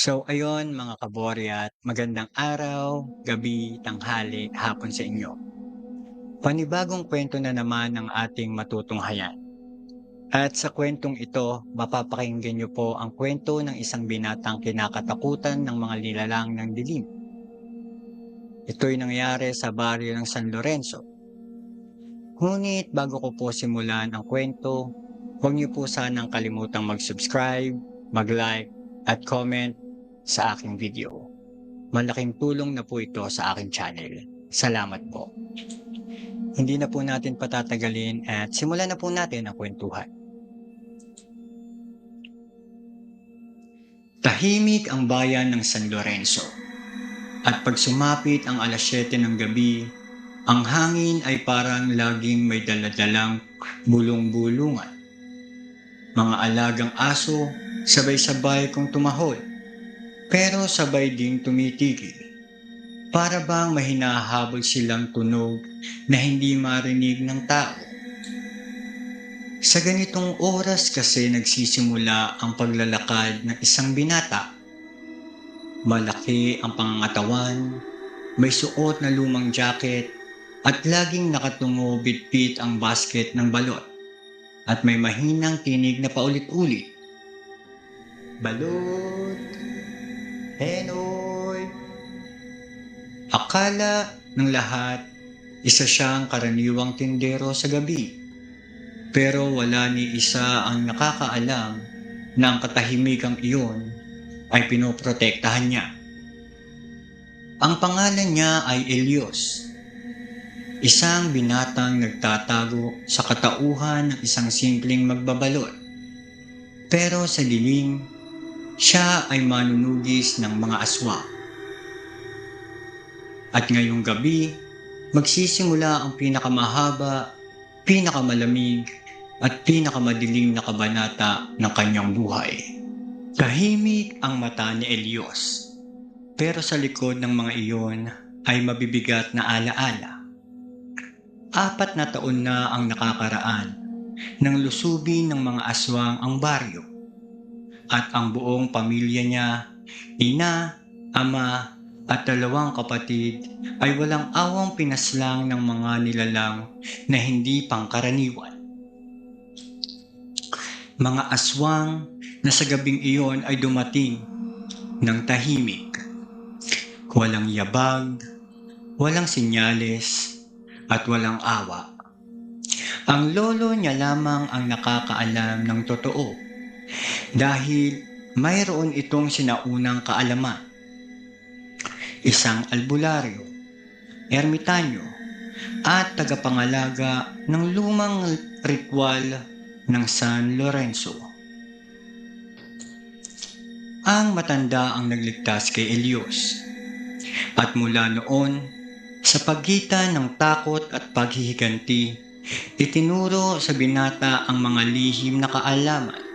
So ayun mga kaboryat, magandang araw, gabi, tanghali, hapon sa inyo. Panibagong kwento na naman ang ating matutunghayan. At sa kwentong ito, mapapakinggan niyo po ang kwento ng isang binatang kinakatakutan ng mga nilalang ng dilim. Ito'y nangyari sa baryo ng San Lorenzo. Ngunit bago ko po simulan ang kwento, huwag niyo po sanang kalimutang mag-subscribe, mag-like, at comment sa aking video. Malaking tulong na po ito sa aking channel. Salamat po. Hindi na po natin patatagalin at simulan na po natin ang kwentuhan. Tahimik ang bayan ng San Lorenzo. At pag sumapit ang alas 7 ng gabi, ang hangin ay parang laging may daladalang bulong-bulungan. Mga alagang aso, sabay-sabay kong tumahol pero sabay ding tumitigil. Para bang mahinahabol silang tunog na hindi marinig ng tao. Sa ganitong oras kasi nagsisimula ang paglalakad ng isang binata. Malaki ang pangangatawan, may suot na lumang jacket, at laging nakatungo bitbit ang basket ng balot. At may mahinang tinig na paulit-ulit. Balot! Henoy! Akala ng lahat, isa siyang karaniwang tindero sa gabi. Pero wala ni isa ang nakakaalam na ang katahimikang iyon ay pinoprotektahan niya. Ang pangalan niya ay Elios, isang binatang nagtatago sa katauhan ng isang simpleng magbabalot. Pero sa dilim, siya ay manunugis ng mga aswa. At ngayong gabi, magsisimula ang pinakamahaba, pinakamalamig, at pinakamadilim na kabanata ng kanyang buhay. Tahimik ang mata ni Elios, pero sa likod ng mga iyon ay mabibigat na alaala. Apat na taon na ang nakakaraan nang lusubin ng mga aswang ang baryo at ang buong pamilya niya, ina, ama, at dalawang kapatid ay walang awang pinaslang ng mga nilalang na hindi pangkaraniwan. Mga aswang na sa gabing iyon ay dumating ng tahimik. Walang yabag, walang sinyales, at walang awa. Ang lolo niya lamang ang nakakaalam ng totoo dahil mayroon itong sinaunang kaalaman. Isang albularyo, ermitanyo, at tagapangalaga ng lumang ritual ng San Lorenzo. Ang matanda ang nagligtas kay Elios. At mula noon, sa pagitan ng takot at paghihiganti, itinuro sa binata ang mga lihim na kaalaman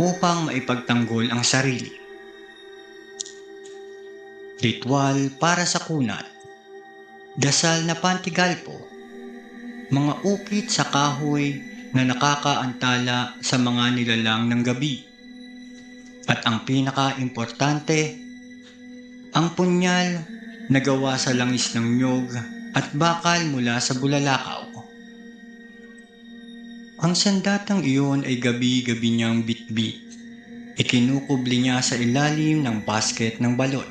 upang maipagtanggol ang sarili. Ritual para sa kunat. Dasal na pantigalpo. Mga ukit sa kahoy na nakakaantala sa mga nilalang ng gabi. At ang pinaka-importante, ang punyal na gawa sa langis ng nyog at bakal mula sa bulalakaw. Ang sandatang iyon ay gabi-gabi niyang bitbit. Ikinukubli niya sa ilalim ng basket ng balon.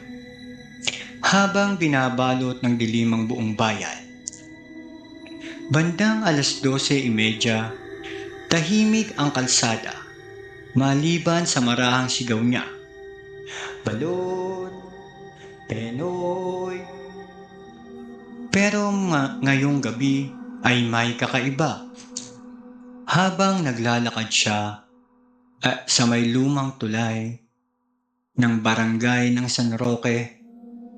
Habang binabalot ng dilim ang buong bayan. Bandang alas 12.30, tahimik ang kalsada, maliban sa marahang sigaw niya. Balot! Penoy! Pero nga, ngayong gabi ay may kakaiba habang naglalakad siya uh, sa may lumang tulay ng barangay ng San Roque,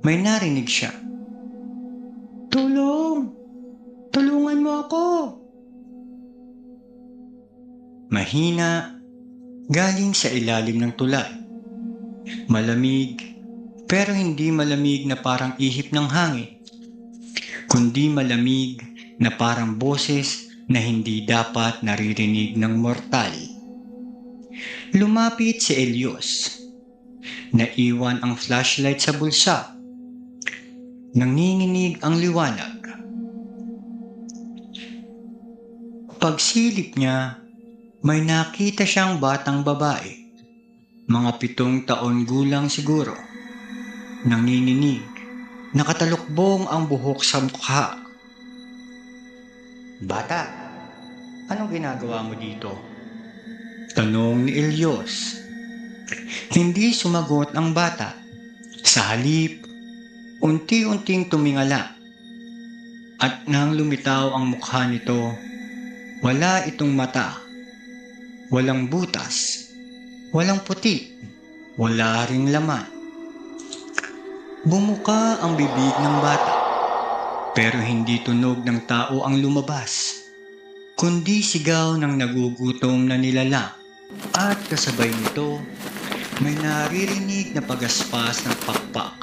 may narinig siya. Tulong! Tulungan mo ako! Mahina, galing sa ilalim ng tulay. Malamig, pero hindi malamig na parang ihip ng hangin, kundi malamig na parang boses na hindi dapat naririnig ng mortal. Lumapit si Elios. Naiwan ang flashlight sa bulsa. Nanginginig ang liwanag. Pagsilip niya, may nakita siyang batang babae. Mga pitong taon gulang siguro. Nanginginig. Nakatalukbong ang buhok sa mukha. Bata, anong ginagawa mo dito? Tanong ni Elios. Hindi sumagot ang bata. Sa halip, unti-unting tumingala. At nang lumitaw ang mukha nito, wala itong mata. Walang butas. Walang puti. Wala ring laman. Bumuka ang bibig ng bata. Pero hindi tunog ng tao ang lumabas. Kundi sigaw ng nagugutom na nilalang. At kasabay nito, may naririnig na pagaspas ng pakpak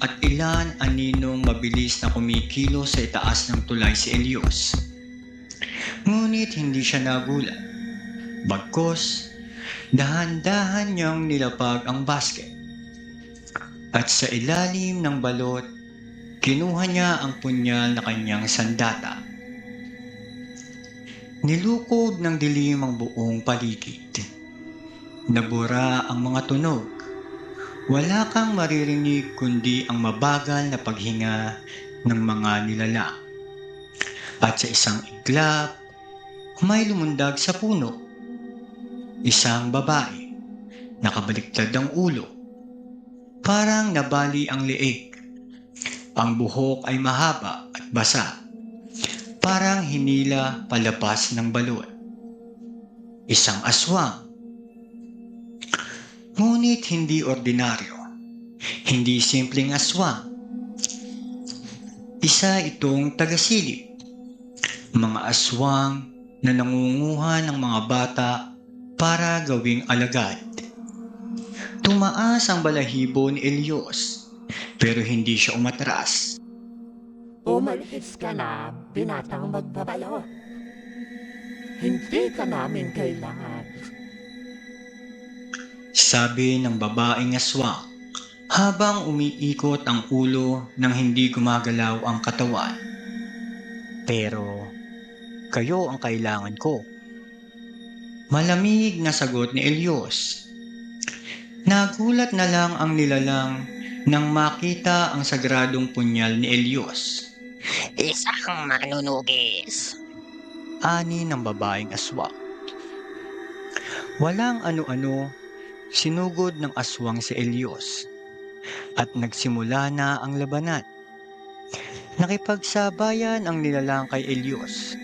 at ilan aninong mabilis na kumikilo sa itaas ng tulay si Elios. Ngunit hindi siya nagulat. Bagkos, dahan-dahan niyang nilapag ang basket. At sa ilalim ng balot, kinuha niya ang punyal na kanyang sandata. Nilukob ng dilim ang buong paligid. Nabura ang mga tunog. Wala kang maririnig kundi ang mabagal na paghinga ng mga nilalang. At sa isang iglap, may lumundag sa puno. Isang babae, nakabaliktad ang ulo. Parang nabali ang leeg. Ang buhok ay mahaba at basa. Parang hinila palabas ng balon. Isang aswang. Ngunit hindi ordinaryo. Hindi simpleng aswang. Isa itong tagasilip. Mga aswang na nangunguha ng mga bata para gawing alagad. Tumaas ang balahibo ni Elios, pero hindi siya umatras. Umalis ka na, binatang magbabalot. Hindi ka namin kailangan. Sabi ng babaeng aswang habang umiikot ang ulo nang hindi gumagalaw ang katawan. Pero kayo ang kailangan ko. Malamig na sagot ni Elios. Nagulat na lang ang nilalang nang makita ang sagradong punyal ni Elios. Isang manunugis. ani ng babaeng aswang. Walang ano-ano, sinugod ng aswang si Elios at nagsimula na ang labanan. Nakipagsabayan ang nilalang kay Elios.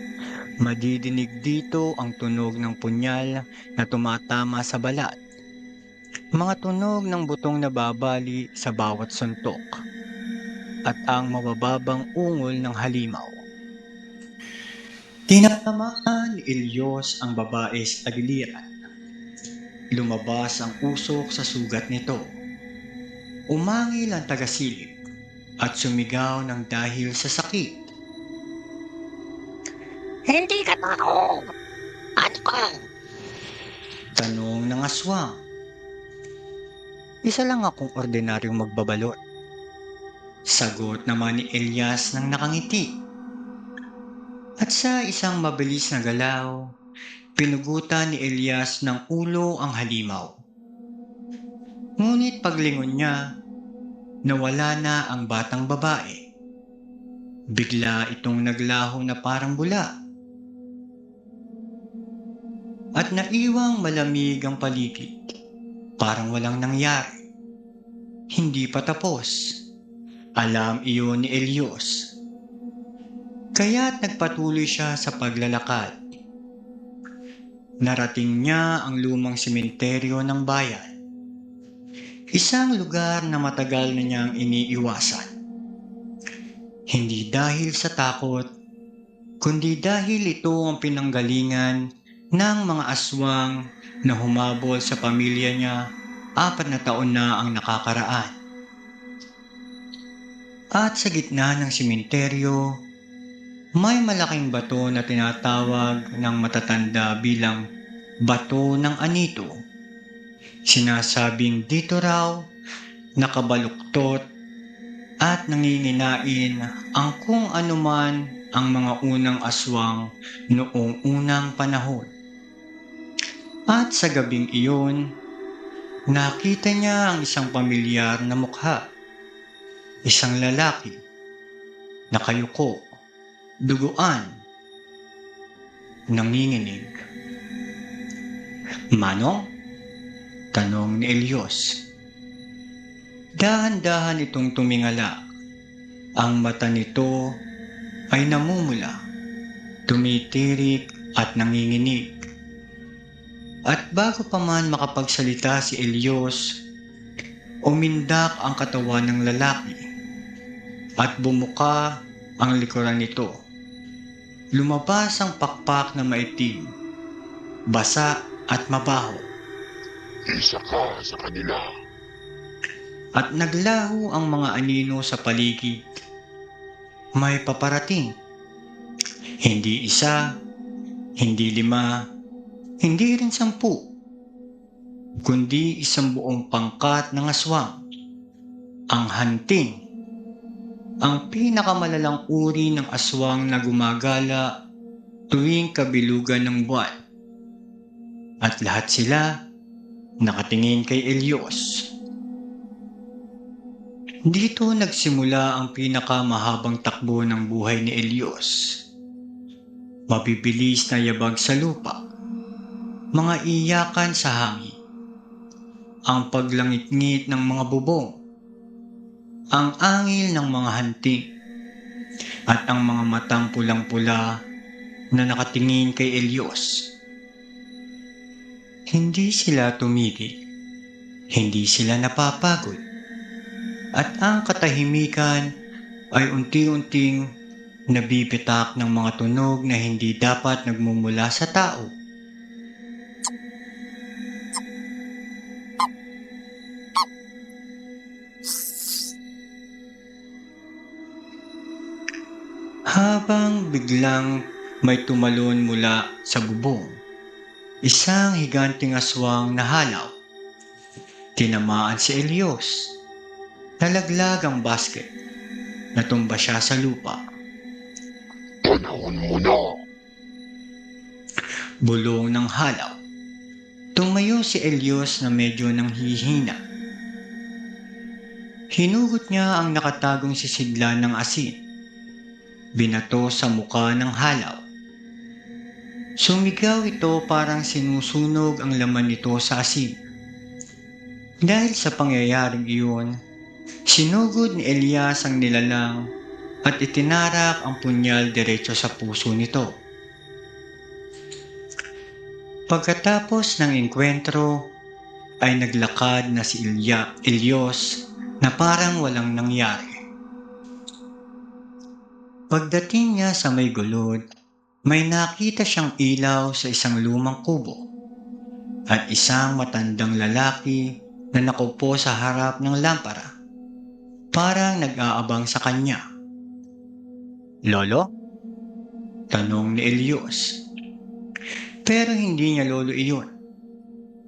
Madidinig dito ang tunog ng punyal na tumatama sa balat. Mga tunog ng butong nababali sa bawat suntok at ang mabababang ungol ng halimaw. Tinatamaan ni Elios ang babae sa tagiliran. Lumabas ang usok sa sugat nito. Umangil ang tagasilip at sumigaw ng dahil sa sakit. Hindi ka tao. Ano ka? Tanong ng aswang. Isa lang akong ordinaryong magbabalot. Sagot naman ni Elias ng nakangiti. At sa isang mabilis na galaw, pinugutan ni Elias ng ulo ang halimaw. Ngunit paglingon niya, nawala na ang batang babae. Bigla itong naglaho na parang bula. At naiwang malamig ang paligid. Parang walang nangyari. Hindi pa tapos. Alam iyon ni Elios. Kaya't nagpatuloy siya sa paglalakad. Narating niya ang lumang sementeryo ng bayan. Isang lugar na matagal na niyang iniiwasan. Hindi dahil sa takot, kundi dahil ito ang pinanggalingan ng mga aswang na humabol sa pamilya niya apat na taon na ang nakakaraan. At sa gitna ng simenteryo, may malaking bato na tinatawag ng matatanda bilang bato ng anito. Sinasabing dito raw nakabaluktot, at nanginginain ang kung anuman ang mga unang aswang noong unang panahon. At sa gabing iyon, nakita niya ang isang pamilyar na mukha. Isang lalaki, nakayuko, duguan, nanginginig. Manong? Tanong ni Elios. Dahan-dahan itong tumingala. Ang mata nito ay namumula, tumitirik at nanginginig. At bago pa man makapagsalita si Elios, umindak ang katawan ng lalaki at bumuka ang likuran nito. Lumabas ang pakpak na maitim, basa at mabaho Isa ka sa kanila. at naglaho ang mga anino sa paligid. May paparating. Hindi isa, hindi lima, hindi rin sampu, kundi isang buong pangkat ng aswang. Ang hanting, ang pinakamalalang uri ng aswang na gumagala tuwing kabilugan ng buwan. At lahat sila nakatingin kay Elios. Dito nagsimula ang pinakamahabang takbo ng buhay ni Elios. Mabibilis na yabag sa lupa, mga iyakan sa hangin, ang paglangit-ngit ng mga bubong, ang angil ng mga hanting, at ang mga matang pulang-pula na nakatingin kay Elios. Hindi sila tumigil, hindi sila napapagod. At ang katahimikan ay unti-unting nabibitak ng mga tunog na hindi dapat nagmumula sa tao. Habang biglang may tumalon mula sa bubong, isang higanting aswang na halaw. Tinamaan si Elios. Nalaglag ang basket. Natumba siya sa lupa. Panahon mo na. Bulong ng halaw. Tumayo si Elios na medyo nang hihina. Hinugot niya ang nakatagong sisidlan ng asin. Binato sa muka ng halaw. Sumigaw ito parang sinusunog ang laman nito sa asin. Dahil sa pangyayaring iyon, Sinugod ni Elias ang nilalang at itinarak ang punyal diretso sa puso nito. Pagkatapos ng engkwentro, ay naglakad na si Ilya, Elios na parang walang nangyari. Pagdating niya sa may gulod, may nakita siyang ilaw sa isang lumang kubo at isang matandang lalaki na nakupo sa harap ng lampara parang nag-aabang sa kanya. Lolo? Tanong ni Elios. Pero hindi niya lolo iyon.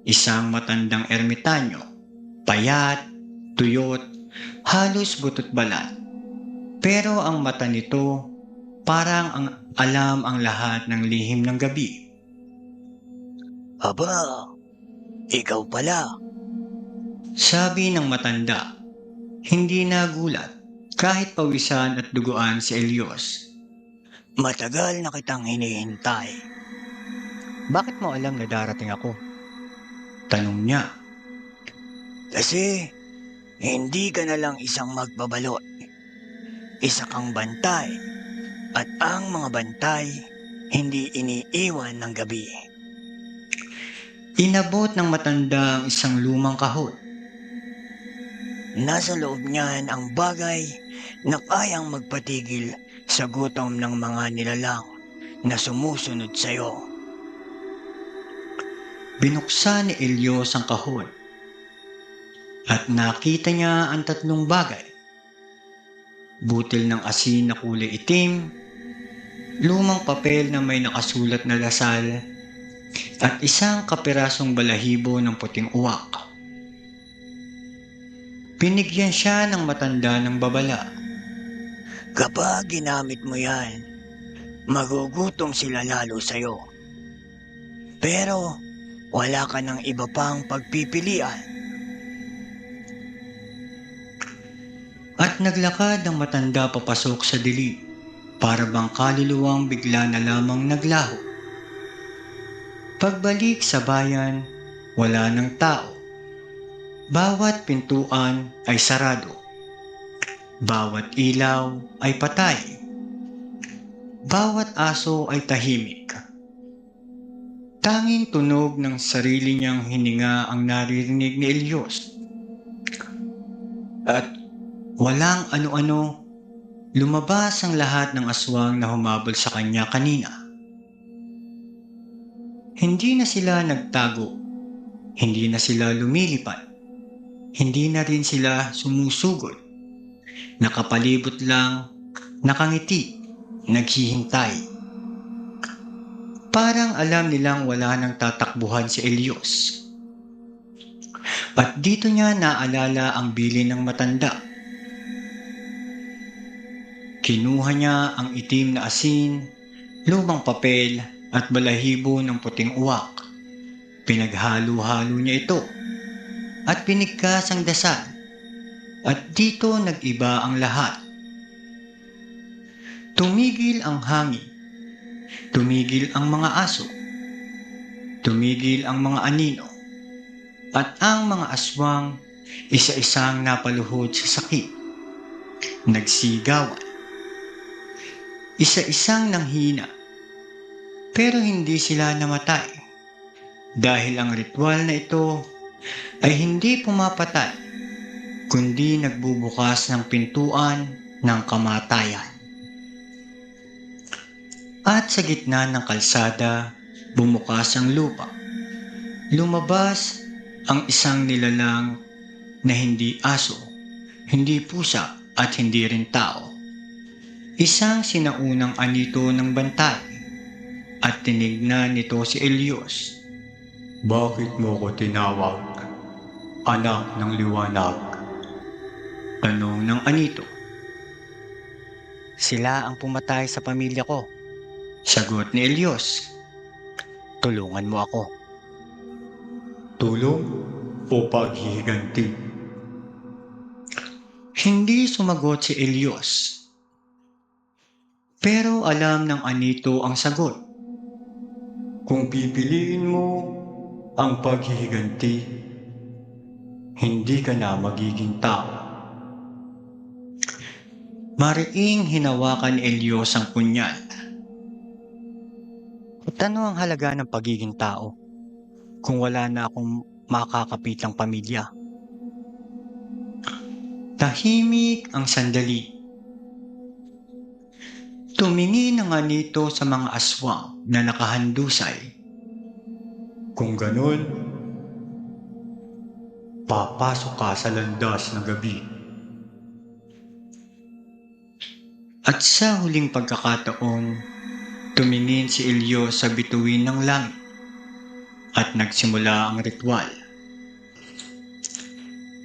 Isang matandang ermitanyo, payat, tuyot, halos butot balat. Pero ang mata nito parang ang alam ang lahat ng lihim ng gabi. Aba, ikaw pala. Sabi ng matanda hindi nagulat kahit pawisan at duguan si Elios. Matagal na kitang hinihintay. Bakit mo alam na darating ako? Tanong niya. Kasi hindi ka na lang isang magbabalot. Isa kang bantay. At ang mga bantay hindi iniiwan ng gabi. Inabot ng matanda ang isang lumang kahon Nasa loob niyan ang bagay na kayang magpatigil sa gutom ng mga nilalang na sumusunod sa iyo. Binuksan ni Elios ang kahon at nakita niya ang tatlong bagay. Butil ng asin na kulay itim, lumang papel na may nakasulat na dasal, at isang kapirasong balahibo ng puting uwak. Binigyan siya ng matanda ng babala. Kapag ginamit mo yan, magugutom sila lalo sa'yo. Pero wala ka ng iba pang pagpipilian. At naglakad ang matanda papasok sa dilim para bang kaluluwang bigla na lamang naglaho. Pagbalik sa bayan, wala ng tao. Bawat pintuan ay sarado. Bawat ilaw ay patay. Bawat aso ay tahimik. Tanging tunog ng sarili niyang hininga ang naririnig ni Elios. At walang ano-ano, lumabas ang lahat ng aswang na humabol sa kanya kanina. Hindi na sila nagtago. Hindi na sila lumilipad. Hindi na rin sila sumusugod. Nakapalibot lang, nakangiti, naghihintay. Parang alam nilang wala nang tatakbuhan si Elios. At dito niya naalala ang bilin ng matanda. Kinuha niya ang itim na asin, lumang papel at balahibo ng puting uwak. Pinaghalo-halo niya ito at pinigkas ang dasal. At dito nag-iba ang lahat. Tumigil ang hangin. Tumigil ang mga aso. Tumigil ang mga anino. At ang mga aswang isa-isang napaluhod sa sakit. Nagsigawan. Isa-isang nanghina. Pero hindi sila namatay. Dahil ang ritual na ito ay hindi pumapatay, kundi nagbubukas ng pintuan ng kamatayan. At sa gitna ng kalsada, bumukas ang lupa. Lumabas ang isang nilalang na hindi aso, hindi pusa at hindi rin tao. Isang sinaunang anito ng bantay at tinignan nito si Elios. Bakit mo ko tinawag? Anak ng liwanag. Tanong ng anito. Sila ang pumatay sa pamilya ko. Sagot ni Elios. Tulungan mo ako. Tulong o paghihiganti? Hindi sumagot si Elios. Pero alam ng anito ang sagot. Kung pipiliin mo ang paghihiganti, hindi ka na magiging tao. Mariing hinawakan ni Elios ang punyal. At ano ang halaga ng pagiging tao kung wala na akong makakapitang pamilya? Tahimik ang sandali. Tumingin ang anito sa mga aswang na nakahandusay. Kung ganun, papasok ka sa landas ng gabi. At sa huling pagkakataon, tumingin si Elio sa bituin ng langit at nagsimula ang ritual.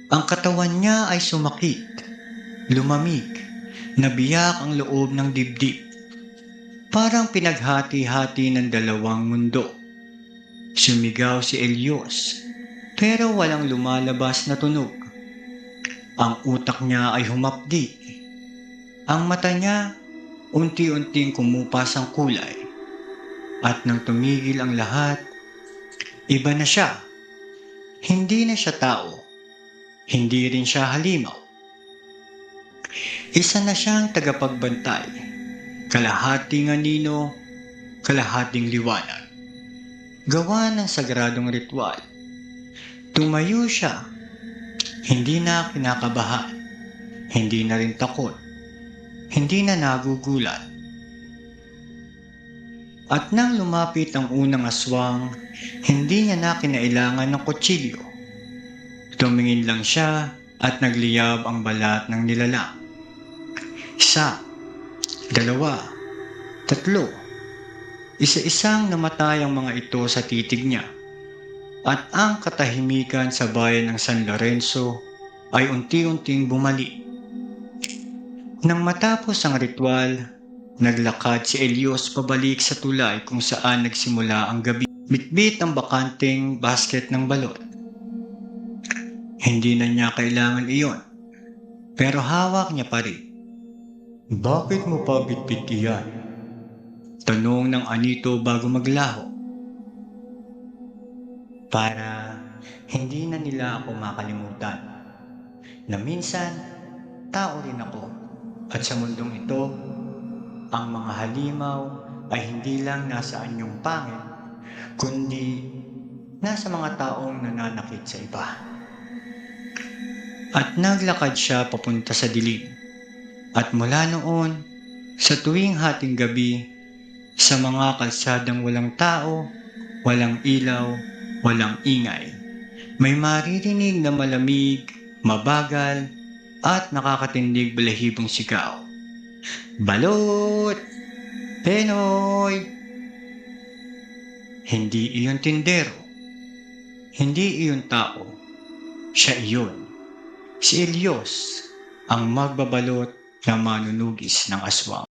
Ang katawan niya ay sumakit, lumamig, nabiyak ang loob ng dibdib. Parang pinaghati-hati ng dalawang mundo. Sumigaw si Elios, pero walang lumalabas na tunog. Ang utak niya ay humapdi. Ang mata niya, unti-unting kumupas ang kulay. At nang tumigil ang lahat, iba na siya. Hindi na siya tao. Hindi rin siya halimaw. Isa na siyang tagapagbantay. Kalahating anino, kalahating liwanag. Gawa ng sagradong ritual. Tumayo siya. Hindi na kinakabahan. Hindi na rin takot. Hindi na nagugulat. At nang lumapit ang unang aswang, hindi niya na kinailangan ng kutsilyo. Tumingin lang siya at nagliyab ang balat ng nilalang. Isa, dalawa, tatlo. Isa-isang namatay ang mga ito sa titig niya. At ang katahimikan sa bayan ng San Lorenzo ay unti-unting bumalik. Nang matapos ang ritual, naglakad si Elios pabalik sa tulay kung saan nagsimula ang gabi. Bitbit ang bakanteng basket ng balot. Hindi na niya kailangan iyon, pero hawak niya pa rin. Bakit mo pa bitbit iyan? Tanong ng anito bago maglaho. Para hindi na nila ako makalimutan na minsan tao rin ako at sa mundong ito ang mga halimaw ay hindi lang nasa anyong pangit kundi nasa mga taong nananakit sa iba. At naglakad siya papunta sa dilim. At mula noon, sa tuwing hating gabi, sa mga kalsadang walang tao, walang ilaw, walang ingay, may maririnig na malamig, mabagal, at nakakatindig balahibong sigaw. Balot! Penoy! Hindi iyon tindero. Hindi iyon tao. Siya iyon. Si Elios, ang magbabalot na manunugis ng aswang.